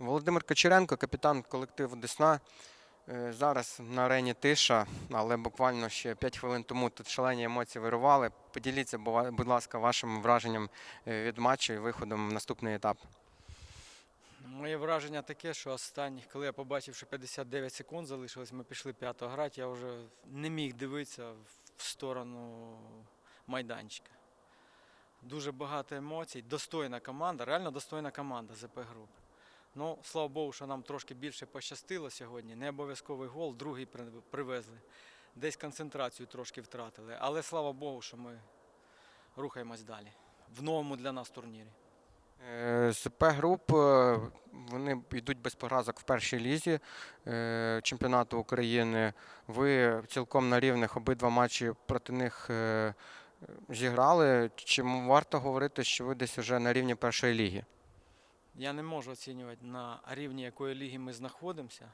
Володимир Кочеренко, капітан колективу Десна. Е, Зараз на арені тиша, але буквально ще 5 хвилин тому тут шалені емоції вирували. Поділіться, будь ласка, вашим враженням е, від матчу і виходом в наступний етап. Моє враження таке, що останніх, коли я побачив, що 59 секунд залишилось, ми пішли п'ято грати, я вже не міг дивитися в сторону майданчика. Дуже багато емоцій, достойна команда, реально достойна команда ЗП груп. Ну, слава Богу, що нам трошки більше пощастило сьогодні. Не обов'язковий гол, другий привезли. Десь концентрацію трошки втратили. Але слава Богу, що ми рухаємось далі. В новому для нас турнірі. Е, СП груп е, вони йдуть без поразок в першій лізі е, чемпіонату України. Ви цілком на рівних обидва матчі проти них е, зіграли. Чи варто говорити, що ви десь вже на рівні першої ліги? Я не можу оцінювати на рівні якої ліги ми знаходимося.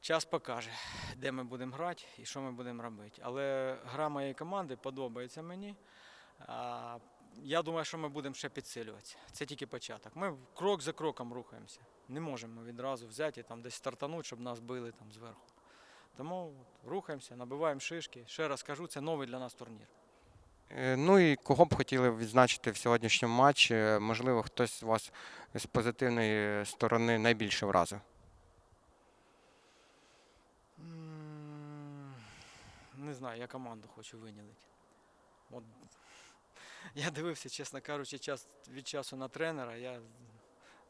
Час покаже, де ми будемо грати і що ми будемо робити. Але гра моєї команди подобається мені. Я думаю, що ми будемо ще підсилюватися. Це тільки початок. Ми крок за кроком рухаємося. Не можемо відразу взяти і там десь стартанути, щоб нас били там зверху. Тому рухаємося, набиваємо шишки. Ще раз кажу, це новий для нас турнір. Е, Ну і кого б хотіли відзначити в сьогоднішньому матчі? Можливо, хтось вас з позитивної сторони найбільше вразив. Не знаю, я команду хочу винялити. От, я дивився, чесно кажучи, час від часу на тренера. Я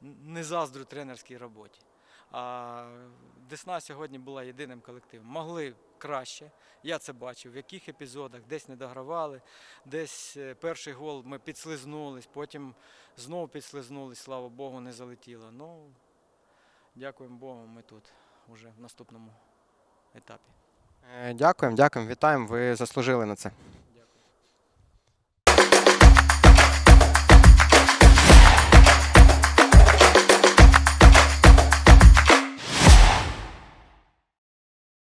не заздрю тренерській роботі. А Десна сьогодні була єдиним колективом. Могли краще. Я це бачив, в яких епізодах, десь не догравали, десь е, перший гол ми підслизнулись, потім знову підслизнулись, слава Богу, не залетіло. Ну, дякуємо Богу, ми тут уже в наступному етапі. Е, Дякуємо, дякуємо, вітаємо. Ви заслужили на це.